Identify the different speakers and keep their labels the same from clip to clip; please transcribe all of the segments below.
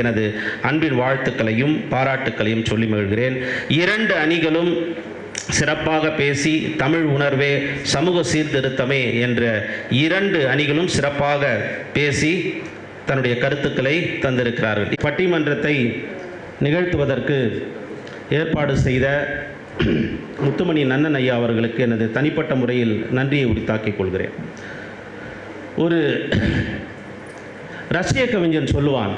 Speaker 1: எனது அன்பின் வாழ்த்துக்களையும் பாராட்டுக்களையும் சொல்லி மகிழ்கிறேன். இரண்டு அணிகளும் சிறப்பாக பேசி தமிழ் உணர்வே சமூக சீர்திருத்தமே என்ற இரண்டு அணிகளும் சிறப்பாக பேசி தன்னுடைய கருத்துக்களை தந்திருக்கிறார்கள். பட்டிமன்றத்தை நிகழ்த்துவதற்கு ஏற்பாடு செய்த முத்துமணி நன்னன் ஐயா அவர்களுக்கு எனது தனிப்பட்ட முறையில் நன்றியை உரித்தாக்கிக் கொள்கிறேன். ஒரு ரஷ்ய கவிஞன் சொல்லுவான்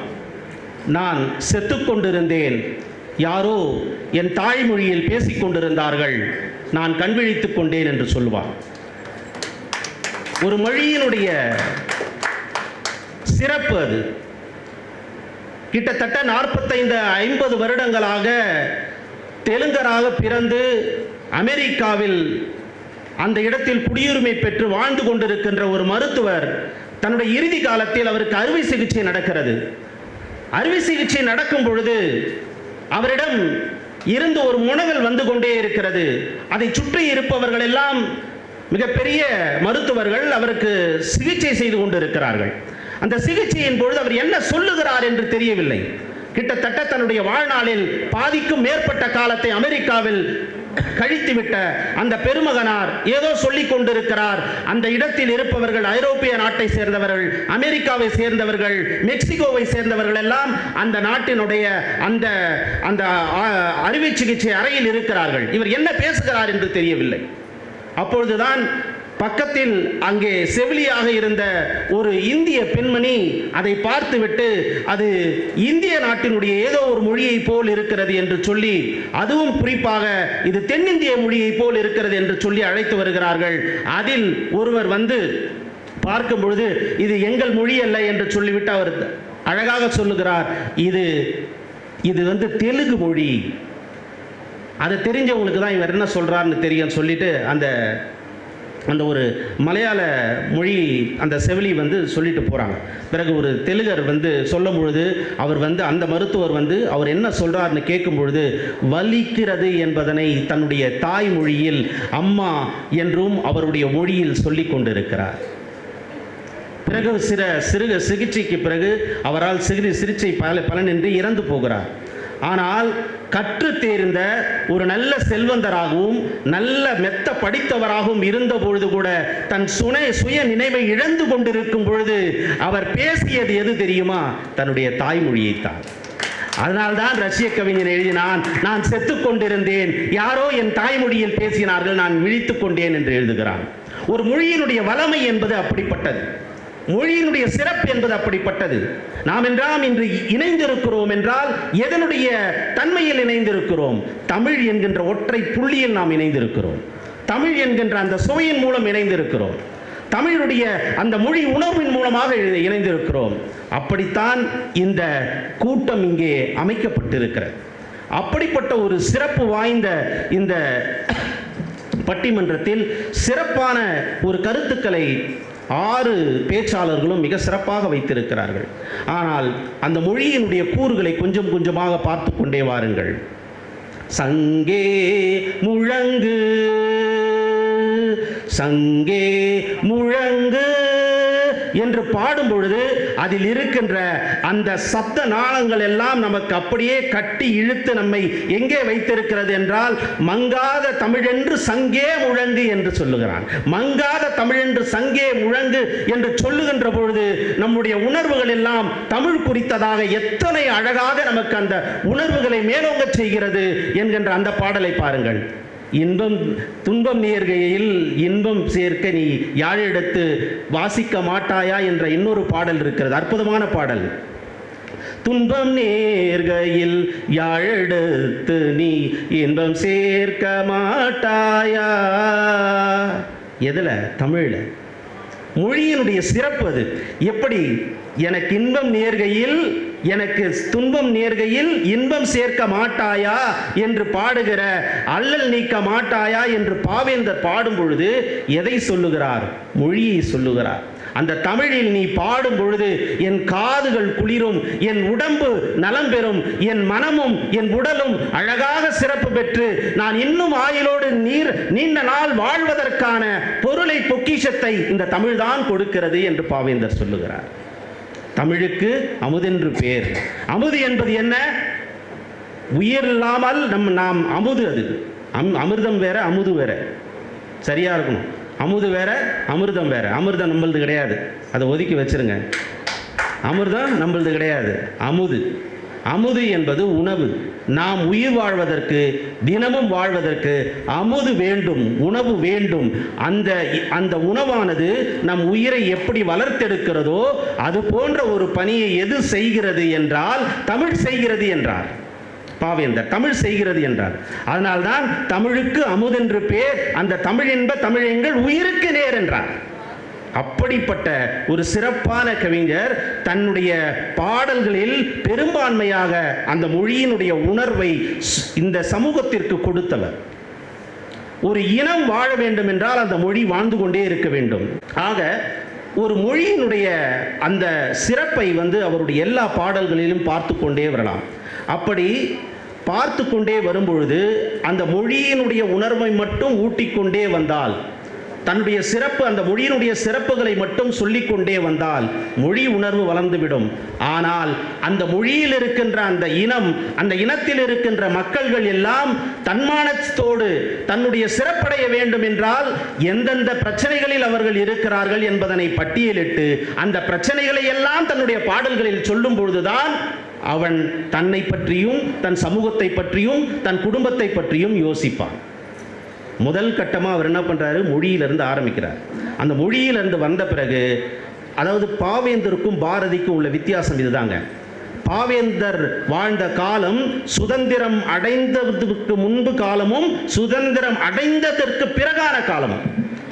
Speaker 1: நான் செத்துக்கொண்டிருந்தேன் யாரோ என் தாய்மொழியில் பேசிக்கொண்டிருந்தார்கள் நான் கண்விழித்துக் கொண்டேன் என்று சொல்லுவான். ஒரு மொழியினுடைய சிறப்பு அது. கிட்டத்தட்ட நாற்பத்தைந்து ஐம்பது வருடங்களாக தெலுங்கராக பிறந்து அமெரிக்காவில் அந்த இடத்தில் குடியுரிமை பெற்று வாழ்ந்து கொண்டிருக்கின்ற ஒரு மருத்துவர் தன்னுடைய இறுதி காலத்தில் அவருக்கு அறுவை சிகிச்சை நடக்கிறது. அறுவை சிகிச்சை நடக்கும் பொழுது அவரிடம் இருந்து ஒரு முனகல் வந்து கொண்டே இருக்கிறது. அதை சுற்றி இருப்பவர்கள் எல்லாம் மிகப்பெரிய மருத்துவர்கள் அவருக்கு சிகிச்சை செய்து கொண்டிருக்கிறார்கள். அந்த சிகிச்சையின் பொழுது அவர் என்ன சொல்லுகிறார் என்று தெரியவில்லை. கிட்டத்தட்ட தன்னுடைய வாழ்நாளில் பாதிக்கும் மேற்பட்ட காலத்தை அமெரிக்காவில் கழித்துவிட்ட அந்த பெருமகனார் ஏதோ சொல்லிக் கொண்டிருக்கிறார் அந்த இடத்தில் இருப்பவர்கள் ஐரோப்பிய நாட்டை சேர்ந்தவர்கள் அமெரிக்காவை சேர்ந்தவர்கள் மெக்சிகோவை சேர்ந்தவர்கள் எல்லாம் அந்த நாட்டினுடைய அந்த அந்த அறுவை சிகிச்சை அறையில் இருக்கிறார்கள். இவர் என்ன பேசுகிறார் என்று தெரியவில்லை. அப்பொழுதுதான் பக்கத்தில் அங்கே செவிலியாக இருந்த ஒரு இந்திய பெண்மணி அதை பார்த்துவிட்டு அது இந்திய நாட்டினுடைய ஏதோ ஒரு மொழியை போல் இருக்கிறது என்று சொல்லி அதுவும் குறிப்பாக இது தென்னிந்திய மொழியை போல் இருக்கிறது என்று சொல்லி அழைத்து வருகிறார்கள். அதில் ஒருவர் வந்து பார்க்கும் பொழுது இது எங்கள் மொழி அல்ல என்று சொல்லிவிட்டு அவர் அழகாக சொல்லுகிறார் இது இது வந்து தெலுங்கு மொழி. அதை தெரிஞ்சவங்களுக்கு தான் இவர் என்ன சொல்கிறாருன்னு தெரியும் சொல்லிட்டு அந்த அந்த ஒரு மலையாள மொழி அந்த செவிலி வந்து சொல்லிட்டு போகிறாங்க பிறகு ஒரு தெலுங்கர் வந்து சொல்லும் பொழுது அவர் வந்து அந்த மருத்துவர் வந்து அவர் என்ன சொல்கிறார்னு கேட்கும் பொழுது வலிக்கிறது என்பதனை தன்னுடைய தாய் மொழியில் அம்மா என்றும் அவருடைய மொழியில் சொல்லி கொண்டிருக்கிறார். பிறகு சில சிறு சிகிச்சைக்கு பிறகு அவரால் சிறு சிகிச்சை பல பலனின்றி இறந்து போகிறார். ஆனால் கற்று தேர்ந்த ஒரு நல்ல செல்வந்தராகவும் நல்ல மெத்த படித்தவராகவும் இருந்த பொழுது கூட தன் சுனை சுய நினைவை இழந்து கொண்டிருக்கும் பொழுது அவர் பேசியது எது தெரியுமா? தன்னுடைய தாய்மொழியைத்தான். அதனால்தான் ரஷ்ய கவிஞர் எழுதினான் நான் செத்து கொண்டிருந்தேன். யாரோ என் தாய்மொழியில் பேசினார்கள். நான் விழித்துக் கொண்டேன் என்று எழுதுகிறான். ஒரு மொழியினுடைய வளமை என்பது அப்படிப்பட்டது. மொழியினுடைய சிறப்பு என்பது அப்படிப்பட்டது. நாம் என்றாம் இன்று இணைந்திருக்கிறோம் என்றால் எதனுடைய தன்மையில் இணைந்திருக்கிறோம்? தமிழ் என்கின்ற ஒற்றை புள்ளியில் நாம் இணைந்திருக்கிறோம். தமிழ் என்கின்ற அந்த சுவையின் மூலம் இணைந்திருக்கிறோம். தமிழுடைய அந்த மொழி உணர்வின் மூலமாக இணைந்திருக்கிறோம். அப்படித்தான் இந்த கூட்டம் இங்கே அமைக்கப்பட்டிருக்கிறது. அப்படிப்பட்ட ஒரு சிறப்பு வாய்ந்த இந்த பட்டிமன்றத்தில் சிறப்பான ஒரு கருத்துக்களை ஆறு பேச்சாளர்களும் மிக சிறப்பாக வைத்திருக்கிறார்கள். ஆனால் அந்த மொழியினுடைய கூறுகளை கொஞ்சம் கொஞ்சமாக பார்த்து கொண்டே வாருங்கள். சங்கே முழங்கு சங்கே முழங்கு. என்று பாடும் பொழுது அதில் இருக்கின்ற அந்த சப்த நாளங்கள் எல்லாம் நமக்கு அப்படியே கட்டி இழுத்து நம்மை எங்கே வைத்திருக்கிறது என்றால் மங்காத தமிழென்று சங்கே முழங்கு என்று சொல்லுகிறான். மங்காத தமிழென்று சங்கே முழங்கு என்று சொல்லுகின்ற பொழுது நம்முடைய உணர்வுகள் எல்லாம் தமிழ் குறித்ததாக எத்தனை அழகாக நமக்கு அந்த உணர்வுகளை மேலோங்கச் செய்கிறது என்கின்ற அந்த பாடலை பாருங்கள். இன்பம் துன்பம் நேர்கையில் இன்பம் சேர்க்க நீ யாழெடுத்து வாசிக்க மாட்டாயா என்ற இன்னொரு பாடல் இருக்கிறது. அற்புதமான பாடல். துன்பம் நேர்கையில் யாழெடுத்து நீ இன்பம் சேர்க்க மாட்டாயா? எதுல? தமிழில். மொழியினுடைய சிறப்பு அது. எப்படி? எனக்கு இன்பம் நேர்கையில் எனக்கு துன்பம் நேர்கையில் இன்பம் சேர்க்க மாட்டாயா என்று பாடுகிற அல்லல் நீக்க மாட்டாயா என்று பாவேந்தர் பாடும் பொழுது எதை சொல்லுகிறார்? மொழியை சொல்லுகிறார். அந்த தமிழில் நீ பாடும் பொழுது என் காதுகள் குளிரும் என் உடம்பு நலம் பெறும் என் மனமும் என் உடலும் அழகாக சிறப்பு பெற்று நான் இன்னும் ஆயுளோடு நீர் நீண்ட நாள் வாழ்வதற்கான பொருளை பொக்கிஷத்தை இந்த தமிழ்தான் கொடுக்கிறது என்று பாவேந்தர் சொல்லுகிறார். தமிழுக்கு அமுதென்று பேர். அமுது என்பது என்ன? உயிர் இல்லாமல் நம் நாம் அமுது அது. அம் அமிர்தம் வேற அமுது வேற. சரியா இருக்கணும். அமுது வேற அமிர்தம் வேற. அமிர்தம் நம்மளது கிடையாது. அதை ஒதுக்கி வச்சிருங்க. அமிர்தம் நம்மளது கிடையாது. அமுது. அமுது என்பது உணவு. நாம் உயிர் வாழ்வதற்கு தினமும் வாழ்வதற்கு அமுது வேண்டும் உணவு வேண்டும். அந்த அந்த உணவானது நம் உயிரை எப்படி வளர்த்தெடுக்கிறதோ அது போன்ற ஒரு பணியை எது செய்கிறது என்றால் தமிழ் செய்கிறது என்றார். பாவேந்தர் தமிழ் செய்கிறது என்றார். அதனால்தான் தமிழுக்கு அமுதென்று பேர் அந்த தமிழ் என்ப தமிழெங்கள் உயிருக்கு நேர் என்றார். அப்படிப்பட்ட ஒரு சிறப்பான கவிஞர் தன்னுடைய பாடல்களில் பெரும்பான்மையாக அந்த மொழியினுடைய உணர்வை இந்த சமூகத்திற்கு கொடுத்தவர். ஒரு இனம் வாழ வேண்டும் என்றால் அந்த மொழி வாழ்ந்து கொண்டே இருக்க வேண்டும். ஆக ஒரு மொழியினுடைய அந்த சிறப்பை வந்து அவருடைய எல்லா பாடல்களிலும் பார்த்து கொண்டே வரலாம். அப்படி பார்த்து கொண்டே வரும்பொழுது அந்த மொழியினுடைய உணர்வை மட்டும் ஊட்டிக்கொண்டே வந்தால் தன்னுடைய சிறப்பு அந்த மொழியினுடைய சிறப்புகளை மட்டும் சொல்லிக்கொண்டே வந்தால் மொழி உணர்வு வளர்ந்துவிடும். ஆனால் அந்த மொழியில் இருக்கின்ற அந்த இனம் அந்த இனத்தில் இருக்கின்ற மக்கள்கள் எல்லாம் தன்மானத்தோடு தன்னுடைய சிறப்படைய வேண்டும் என்றால் எந்தெந்த பிரச்சனைகளில் அவர்கள் இருக்கிறார்கள் என்பதனை பட்டியலிட்டு அந்த பிரச்சனைகளை எல்லாம் தன்னுடைய பாடல்களில் சொல்லும் பொழுதுதான் அவன் தன்னை பற்றியும் தன் சமூகத்தை பற்றியும் தன் குடும்பத்தை பற்றியும் யோசிப்பான். முதல் கட்டமாக அவர் என்ன பண்ணுறாரு மொழியிலிருந்து ஆரம்பிக்கிறார். அந்த மொழியிலிருந்து வந்த பிறகு அதாவது பாவேந்தருக்கும் பாரதிக்கும் உள்ள வித்தியாசம் இதுதாங்க. பாவேந்தர் வாழ்ந்த காலம் சுதந்திரம் அடைந்ததற்கு முன்பு காலமும் சுதந்திரம் அடைந்ததற்கு பிறகான காலமும்.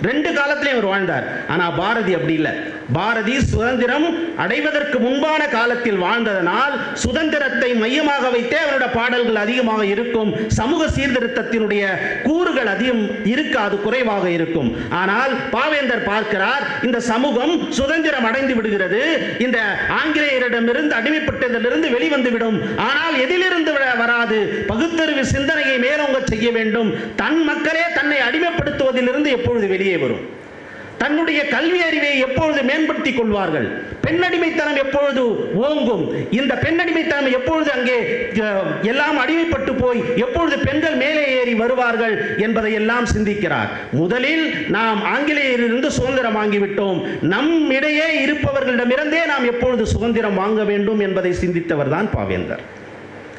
Speaker 1: ரெண்டு காலத்திலையும் அவர் வாழ்ந்தார். ஆனால் பாரதி அப்படி இல்லை. பாரதி சுதந்திரம் அடைவதற்கு முன்பான காலத்தில் வாழ்ந்ததனால் சுதந்திரத்தை மையமாக வைத்தே அவருடைய பாடல்கள் அதிகமாக இருக்கும். சமூக சீர்திருத்தத்தினுடைய கூறுகள் அதிகம் இருக்காது குறைவாக இருக்கும். ஆனால் பாவேந்தர் பார்க்கிறார் இந்த சமூகம் சுதந்திரம் அடைந்து விடுகிறது. இந்த ஆங்கிலேயரிடமிருந்து அடிமைப்பட்டதிலிருந்து வெளிவந்து விடும். ஆனால் எதிலிருந்து விட- வராது? பகுத்தறிவு சிந்தனையை மேலோங்க செய்ய வேண்டும். தன் மக்களே தன்னை அடிமைப்படுத்துவதிலிருந்து எப்பொழுது வெளியே வரும். தன்னுடைய கல்வி அறிவை எப்பொழுது மேம்படுத்திக் கொள்வார்கள்? பெண்ணடிமைத்தனம் எப்பொழுது ஓங்கும்? இந்த பெண்ணடிமைத்தனம் எப்பொழுது அங்கே எல்லாம் அடிமைப்பட்டு போய் எப்பொழுது பெண்கள் மேலே ஏறி வருவார்கள் என்பதை எல்லாம் சிந்திக்கிறார். முதலில் நாம் ஆங்கிலேயரிலிருந்து சுதந்திரம் வாங்கிவிட்டோம். நம் இடையே இருப்பவர்களிடமிருந்தே நாம் எப்பொழுது சுதந்திரம் வாங்க வேண்டும் என்பதை சிந்தித்தவர் தான் பாவேந்தர்.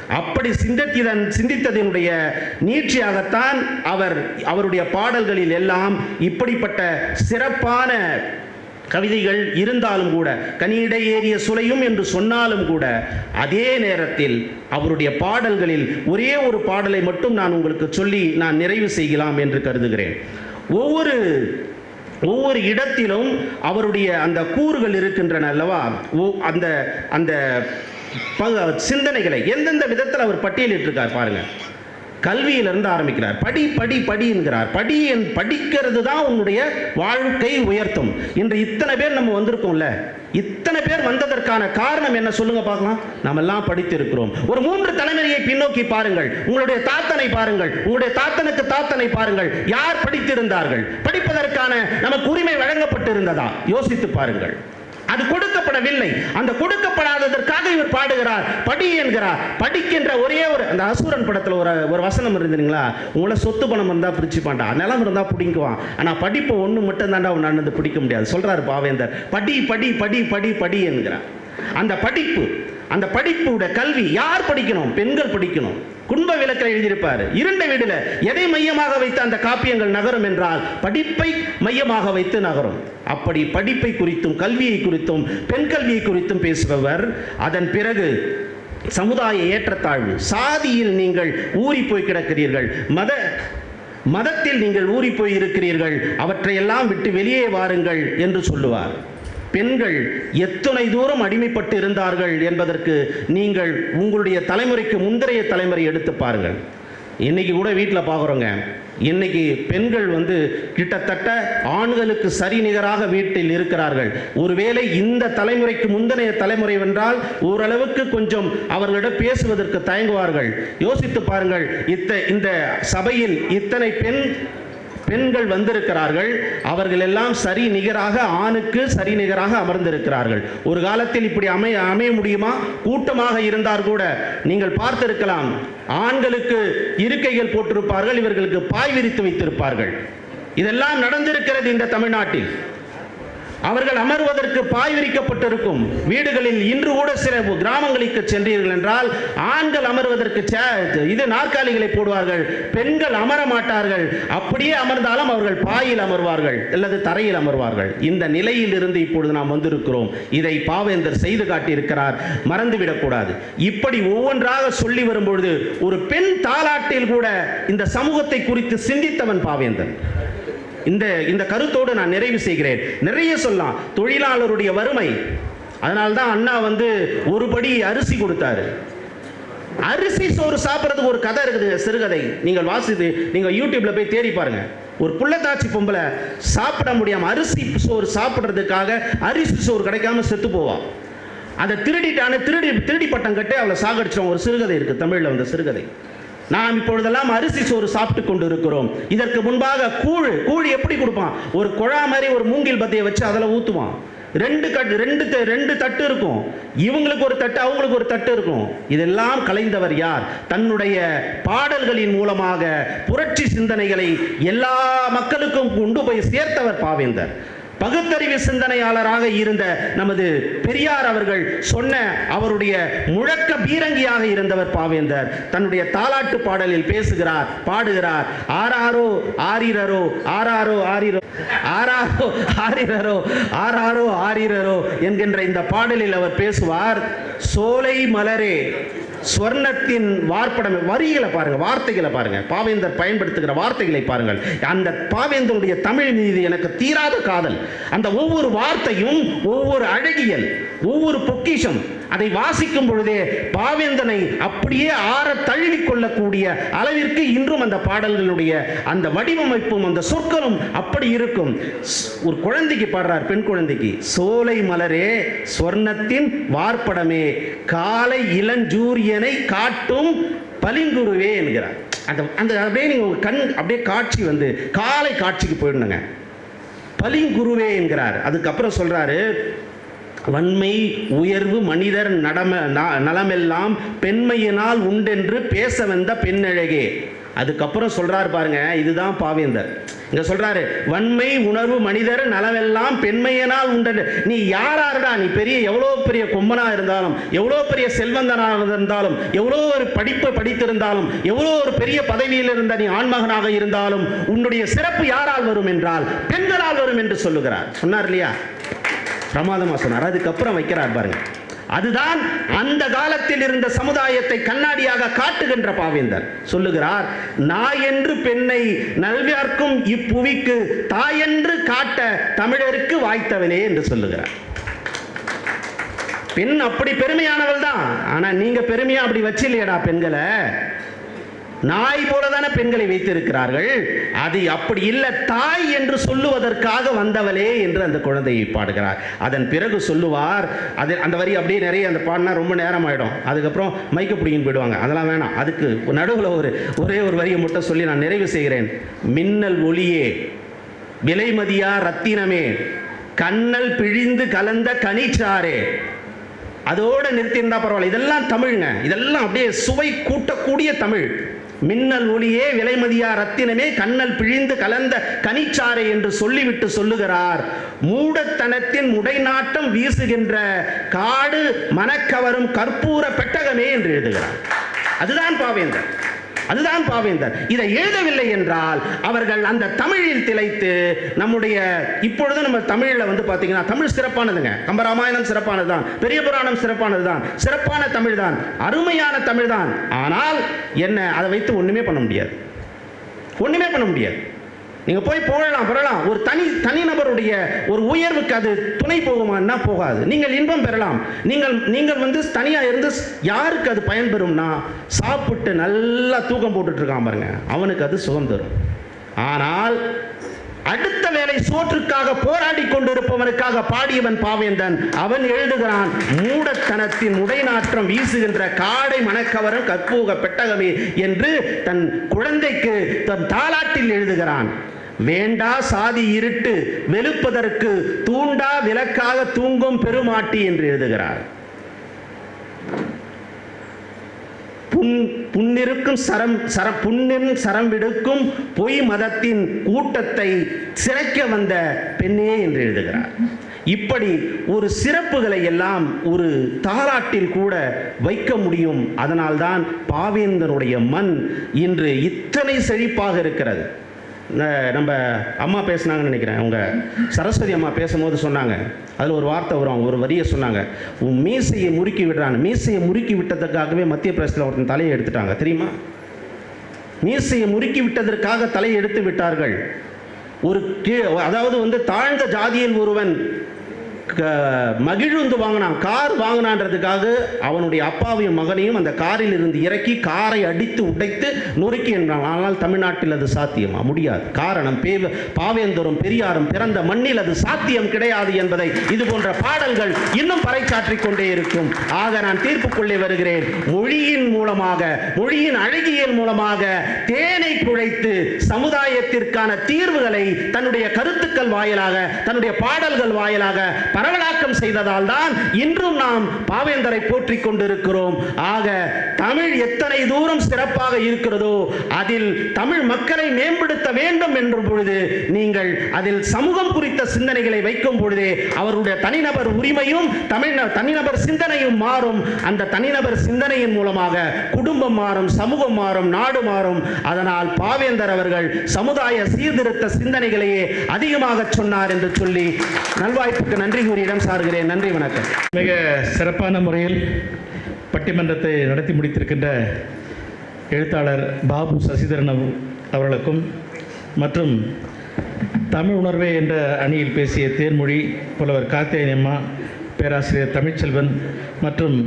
Speaker 1: அப்படி சிந்தித்ததன் சிந்தித்ததனுடைய நீட்சியாகத்தான் அவர் அவருடைய பாடல்களில் எல்லாம் இப்படிப்பட்ட சிறப்பான கவிதைகள் இருந்தாலும் கூட கனியிட ஏறிய சுளையும் என்று சொன்னாலும் கூட அதே நேரத்தில் அவருடைய பாடல்களில் ஒரே ஒரு பாடலை மட்டும் நான் உங்களுக்கு சொல்லி நான் நிறைவு செய்யலாம் என்று கருதுகிறேன். ஒவ்வொரு ஒவ்வொரு இடத்திலும் அவருடைய அந்த கூறுகள் இருக்கின்றன அல்லவா? ஓ அந்த அந்த சிந்தனைகளை எந்தெந்த விதத்தில் அவர் பட்டியலிட்டிருக்கார் பாருங்கள் கல்வியிலிருந்து ஆரம்பிக்கிறார். படி படி படி என்கிறார் படி என் படிக்கிறது தான் உன்னுடைய வாழ்க்கை உயர்த்தும். இன்று இத்தனை பேர் நம்ம வந்திருக்கோம்ல. இத்தனை பேர் வந்ததற்கான காரணம் என்ன சொல்லுங்க பார்க்கலாம். நாம் எல்லாம் படித்திருக்கிறோம். ஒரு மூன்று தலைமுறையை பின்னோக்கி பாருங்கள். உங்களுடைய தாத்தனை பாருங்கள். உங்களுடைய தாத்தனுக்கு தாத்தனை பாருங்கள். யார் படித்திருந்தார்கள்? படிப்பதற்கான நமக்கு உரிமை வழங்கப்பட்டிருந்ததா? யோசித்து பாருங்கள். அது கொடுக்கப்படவில்லை. அந்த கொடுக்கப்படாததற்காக இவர் பாடுகிறார். படி என்கிறார். படிக்கின்ற ஒரே ஒரு அந்த அசுரன் படத்தில் ஒரு ஒரு வசனம் இருந்ததுங்களா? உங்களை சொத்து பணம் இருந்தால் பிடிச்சிப்பான்டா நிலம் இருந்தால் பிடிக்குவான் ஆனால் படிப்பு ஒன்று மட்டும் தாண்டா அவன் பிடிக்க முடியாது. சொல்கிறார் பாவேந்தர். படி படி படி படி படி என்கிறார். அந்த படிப்பு அந்த படிப்போட கல்வி யார் படிக்கணும்? பெண்கள் படிக்கணும். குடும்ப விளக்கில் எழுதியிருப்பார். இருண்ட வீடுல எதை மையமாக வைத்து அந்த காப்பியங்கள் நகரும் என்றால் படிப்பை மையமாக வைத்து நகரும். அப்படி படிப்பை குறித்தும் கல்வியை குறித்தும் பெண் கல்வியை குறித்தும் பேசுபவர். அதன் பிறகு சமுதாய ஏற்றத்தாழ்வு. சாதியில் நீங்கள் ஊறி போய் கிடக்கிறீர்கள். மத மதத்தில் நீங்கள் ஊறி போய் இருக்கிறீர்கள். அவற்றையெல்லாம் விட்டு வெளியே வாருங்கள் என்று சொல்லுவார். பெண்கள் எத்தனை தூரம் அடிமைப்பட்டு இருந்தார்கள் என்பதற்கு நீங்கள் உங்களுடைய தலைமுறைக்கு முந்தைய தலைமுறை எடுத்து பாருங்கள். இன்றைக்கி கூட வீட்டில் பார்க்குறோங்க. இன்னைக்கு பெண்கள் வந்து கிட்டத்தட்ட ஆண்களுக்கு சரி நிகராக வீட்டில் இருக்கிறார்கள். ஒருவேளை இந்த தலைமுறைக்கு முந்தைய தலைமுறை வென்றால் ஓரளவுக்கு கொஞ்சம் அவர்களிடம் பேசுவதற்கு தயங்குவார்கள். யோசித்து பாருங்கள் இத்த இந்த சபையில் இத்தனை பெண் பெண்கள் வந்திருக்கிறார்கள். அவர்கள் எல்லாம் சரி நிகராக ஆணுக்கு சரி நிகராக அமர்ந்திருக்கிறார்கள். ஒரு காலத்தில் இப்படி அமைய அமைய முடியுமா? கூட்டமாக இருந்தார் கூட. நீங்கள் பார்த்திருக்கலாம். ஆண்களுக்கு இருக்கைகள் போட்டிருப்பார்கள் இவர்களுக்கு பாய் விரித்து வைத்திருப்பார்கள். இதெல்லாம் நடந்திருக்கிறது இந்த தமிழ்நாட்டில். அவர்கள் அமர்வதற்கு பாய் விரிக்கப்பட்டிருக்கும் வீடுகளில் இன்று கூட சில கிராமங்களுக்கு சென்றீர்கள் என்றால் ஆண்கள் அமர்வதற்கு இது நாற்காலிகளை போடுவார்கள் பெண்கள் அமர மாட்டார்கள். அப்படியே அமர்ந்தாலும் அவர்கள் பாயில் அமர்வார்கள் அல்லது தரையில் அமர்வார்கள். இந்த நிலையில் இருந்து இப்பொழுது நாம் வந்திருக்கிறோம். இதை பாவேந்தர் செய்து காட்டியிருக்கிறார். மறந்துவிடக்கூடாது. இப்படி ஒவ்வொன்றாக சொல்லி வரும்பொழுது ஒரு பெண் தாலாட்டில் கூட இந்த சமூகத்தை குறித்து சிந்தித்தவன் பாவேந்தன். இந்த இந்த கருத்தோடு நான் நிறைவு செய்கிறேன். நிறைய சொல்லலாம். தொழிலாளருடைய வறுமை. அதனால்தான் அண்ணா வந்து ஒரு படி அரிசி கொடுத்தாரு. அரிசி சோறு சாப்பிட்றதுக்கு ஒரு கதை இருக்குது சிறுகதை. நீங்கள் வாசித்து நீங்கள் யூடியூப்ல போய் தேடி பாருங்க. ஒரு புள்ளத்தாச்சி பொம்பளை சாப்பிட முடியாமல் அரிசி சோறு சாப்பிட்றதுக்காக அரிசி சோறு கிடைக்காம செத்து போவான் அதை திருடிட்டான திருடி திருடி பட்டம் கட்டி அவளை சாகடிச்சோம் ஒரு சிறுகதை இருக்குது தமிழில் வந்த சிறுகதை. நாம் இப்பொழுதெல்லாம் அரிசி சோறு சாப்பிட்டு கொண்டு இருக்கிறோம் இதற்கு முன்பாக கூழ் கூழ் எப்படி கொடுப்பான்? ஒரு குழா மாதிரி ஒரு மூங்கில் பத்தியை வச்சு அதில் ஊற்றுவான் ரெண்டு கட் ரெண்டு த- ரெண்டு தட்டு இருக்கும். இவங்களுக்கு ஒரு தட்டு அவங்களுக்கு ஒரு தட்டு இருக்கும். இதெல்லாம் கலைந்தவர் யார்? தன்னுடைய பாடல்களின் மூலமாக புரட்சி சிந்தனைகளை எல்லா மக்களுக்கும் கொண்டு போய் சேர்த்தவர் பாவேந்தர். பகுத்தறிவு சிந்தனையாளராக இருந்த நமது பெரியார் அவர்கள் சொன்ன அவருடைய முழக்க பீரங்கியாக இருந்தவர் பாவேந்தர். தன்னுடைய தாலாட்டு பாடலில் பேசுகிறார் பாடுகிறார் ஆராரோ ஆரிரரோ ஆராரோ ஆரிரோ ஆராரோ ஆரிரரோ ஆராரோ ஆரிரரோ என்கின்ற இந்த பாடலில் அவர் பேசுவார் சோலை மலரே ஸ்வர்ணத்தின் வார்ப்படம் வரிகளை பாருங்க வார்த்தைகளை பாருங்க. பாவேந்தர் பயன்படுத்துகிற வார்த்தைகளை பாருங்கள். அந்த பாவேந்தருடைய தமிழ் மீது எனக்கு தீராத காதல். அந்த ஒவ்வொரு வார்த்தையும் ஒவ்வொரு அழகியல் ஒவ்வொரு பொக்கிஷம் அதை வாசிக்கும் பொழுதே பாவேந்தனை அப்படியே ஆற தழுவிக் கொள்ளக்கூடிய அளவிற்கு இன்றும் அந்த பாடல்களுடைய அந்த வடிவமைப்பும் அந்த சொற்களும் அப்படி இருக்கும். ஒரு குழந்தைக்கு பாடுறார் பெண் குழந்தைக்கு சோலை மலரே சொர்ணத்தின் வார்ப்படமே காலை இளஞ்சூரியனை காட்டும் பளிங்குருவே என்கிறார். அந்த அந்த அப்படியே நீங்கள் உங்க கண் அப்படியே காட்சி வந்து காலை காட்சிக்கு போயிடணுங்க. பளிங்குருவே என்கிறார். அதுக்கப்புறம் சொல்றாரு வன்மை உயர்வு மனிதர் நடம ந- நலமெல்லாம் பெண்மையினால் உண்டென்று பேச வந்த பெண்ணழகே. அதுக்கப்புறம் சொல்றாரு பாருங்க இதுதான் பாவேந்தர். இங்க சொல்றாரு வன்மை உணர்வு மனிதர் நலமெல்லாம் பெண்மையினால் உண்டு நீ யாராருடா? நீ பெரிய எவ்வளோ பெரிய கொம்பனா இருந்தாலும் எவ்வளோ பெரிய செல்வந்தனாக இருந்தாலும் எவ்வளோ ஒரு படிப்பு படித்திருந்தாலும் எவ்வளோ ஒரு பெரிய பதவியில் இருந்த நீ ஆண்மகனாக இருந்தாலும் உன்னுடைய சிறப்பு யாரால் வரும் என்றால் பெண்களால் வரும் என்று சொல்லுகிறார். சொன்னார் இல்லையா? பிரமாதமா சொன்னார். அதுக்கப்புறம் வைக்கிறார் பாருங்க. அதுதான் அந்த காலத்தில் இருந்த சமுதாயத்தை கண்ணாடியாக காட்டுகின்ற பாவேந்தர். சொல்லுகிறார் நாயென்று பெண்ணை நல்வியார்க்கும் இப்புவிக்கு தாயென்று காட்ட தமிழருக்கு வாய்த்தவனே என்று சொல்லுகிறார். பெண் அப்படி பெருமையானவள் தான். ஆனா நீங்க பெருமையா அப்படி வச்சில்லையடா பெண்களை? நாய் போல தானே பெண்களை வைத்திருக்கிறார்கள்? அது அப்படி இல்லை தாய் என்று சொல்லுவதற்காக வந்தவளே என்று அந்த குழந்தையை பாடுகிறார். அதன் பிறகு சொல்லுவார் அது அந்த வரி அப்படியே நிறைய அந்த பாடினா ரொம்ப நேரம் ஆயிடும் அதுக்கப்புறம் மைக்க பிடிங்கின்னு போயிடுவாங்க. அதெல்லாம் வேணாம். அதுக்கு நடுவில் ஒரு ஒரே ஒரு வரியை மட்டும் சொல்லி நான் நிறைவு செய்கிறேன். மின்னல் ஒளியே விலைமதியா ரத்தினமே கண்ணல் பிழிந்து கலந்த கனிச்சாரே. அதோடு நிறுத்தியிருந்தா பரவாயில்ல. இதெல்லாம் தமிழ்ங்க. இதெல்லாம் அப்படியே சுவை கூட்டக்கூடிய தமிழ். மின்னல் ஒளியே விலைமதியா ரத்தினமே கண்ணல் பிழிந்து கலந்த கனிச்சாறை என்று சொல்லிவிட்டு சொல்லுகிறார். மூடத்தனத்தின் உடைநாட்டம் வீசுகின்ற காடு மனக்கவரும் கற்பூர பெட்டகமே என்று எழுதுகிறார். அதுதான் பாவேந்தர். அதுதான் பாவேந்தர். இதை எழுதவில்லை என்றால் அவர்கள் அந்த தமிழில் திளைத்து நம்முடைய இப்பொழுது நம்ம தமிழில் வந்து பார்த்தீங்கன்னா தமிழ் சிறப்பானதுங்க. கம்பராமாயணம் சிறப்பானது தான் பெரிய புராணம் சிறப்பானது தான் சிறப்பான தமிழ் தான் அருமையான தமிழ் தான் ஆனால் என்ன அதை வைத்து ஒன்றுமே பண்ண முடியாது. ஒன்றுமே பண்ண முடியாது. நீங்க போய் போகலாம் பெறலாம் ஒரு தனி தனிநபருடைய ஒரு உயர்வுக்கு அது துணை போகுமான்னா போகாது. நீங்கள் இன்பம் பெறலாம். நீங்கள் நீங்கள் வந்து தனியா இருந்து யாருக்கு அது பயன்பெறும்னா சாப்பிட்டு நல்லா தூக்கம் போட்டுட்டு இருக்கான் பாருங்க. அவனுக்கு அது சுகம் தரும். ஆனால் அடுத்த வேலை சோற்றுக்காக போராடி கொண்டிருப்பவனுக்காக பாடியவன் பாவேந்தன். அவன் எழுதுகிறான் மூடத்தனத்தின் உடைநாற்றம் வீசுகின்ற காடை மணக்கவரம் கற்பூக பெட்டகமே என்று தன் குழந்தைக்கு தன் தாலாட்டில் எழுதுகிறான். வேண்டா சாதி இருட்டு வெளுப்பதற்கு தூண்டா விளக்காக தூங்கும் பெருமாட்டி என்று எழுதுகிறார். புன் புன்னிருக்கும் சரம் சர புண்ணின் சரம் விடுக்கும் பொய் மதத்தின் கூட்டத்தை சிறைக்க வந்த பெண்ணே என்று எழுதுகிறார். இப்படி ஒரு சிறப்புகளை எல்லாம் ஒரு தாலாட்டில் கூட வைக்க முடியும். அதனால்தான் பாவேந்தனுடைய மண் இன்று இத்தனை செழிப்பாக இருக்கிறது. நம்ம அம்மா பேசுனாங்கன்னு நினைக்கிறேன். அவங்க சரஸ்வதி அம்மா பேசும்போது சொன்னாங்க. அதில் ஒரு வார்த்தை வரும். ஒரு வரியை சொன்னாங்க. உன் மீசையை முறுக்கி விடுறான். மீசையை முறுக்கி விட்டதுக்காகவே மத்திய பிரதேசத்தில் ஒருத்தன் தலையை எடுத்துட்டாங்க. தெரியுமா? மீசையை முறுக்கி விட்டதற்காக தலையை எடுத்து விட்டார்கள். ஒரு கீ அதாவது வந்து தாழ்ந்த ஜாதியில் ஒருவன் மகிழுந்து வாங்கினான். கார் வாங்கினான்றதுக்காக அவனுடைய அப்பாவையும் மகனையும் அந்த காரில் இருந்து இறக்கி காரை அடித்து உடைத்து நொறுக்கி என்றான். ஆனால் தமிழ்நாட்டில் அது சாத்தியமா? முடியாது. காரணம் பேவ பாவேந்தரும் பெரியாரும் பிறந்த மண்ணில் அது சாத்தியம் கிடையாது என்பதை இது போன்ற பாடல்கள் இன்னும் பறைச்சாற்றிக் கொண்டே இருக்கும். ஆக நான் தீர்ப்புக்குள்ளே வருகிறேன். மொழியின் மூலமாக மொழியின் அழகியல் மூலமாக தேனை குழைத்து சமுதாயத்திற்கான தீர்வுகளை தன்னுடைய கருத்துக்கள் வாயிலாக தன்னுடைய பாடல்கள் வாயிலாக பரவலாக்கம் செய்ததால் தான் இன்றும் நாம் பாவேந்தரை போற்றிக் கொண்டிருக்கிறோம். ஆக தமிழ் எத்தனை தூரம் சிறப்பாக இருக்கிறதோ அதில் தமிழ் மக்களை மேம்படுத்த வேண்டும் என்ற பொழுது நீங்கள் அதில் சமூகம் குறித்த சிந்தனைகளை வைக்கும் பொழுதே அவருடைய தனிநபர் உரிமையும் தமிழ் தனிநபர் சிந்தனையும் மாறும். அந்த தனிநபர் சிந்தனையின் மூலமாக குடும்பம் மாறும் சமூகம் மாறும் நாடு மாறும். அதனால் பாவேந்தர் அவர்கள் சமுதாய சீர்திருத்த சிந்தனைகளையே அதிகமாக சொன்னார் என்று சொல்லி நல்வாய்ப்புக்கு நன்றி கூறி சாருகிறேன். சார்கிறேன் நன்றி வணக்கம்.
Speaker 2: மிக சிறப்பான முறையில் பட்டிமன்றத்தை நடத்தி முடித்திருக்கின்ற எழுத்தாளர் பாபு சசிதரன் அவர்களுக்கும் மற்றும் தமிழ் உணர்வே என்ற அணியில் பேசிய தேன்மொழி புலவர் காத்தேயம்மா பேராசிரியர் தமிழ்ச்செல்வன் மற்றும்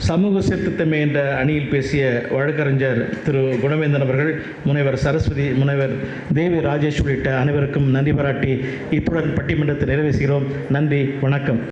Speaker 2: சமூக சீர்திருத்தமே என்ற அணியில் பேசிய வழக்கறிஞர் திரு குணவேந்தன் அவர்கள் முனைவர் சரஸ்வதி முனைவர் தேவி ராஜேஷ் உள்ளிட்ட அனைவருக்கும் நன்றி பாராட்டி இத்துடன் பட்டிமன்றத்தை நிறைவு நன்றி வணக்கம்.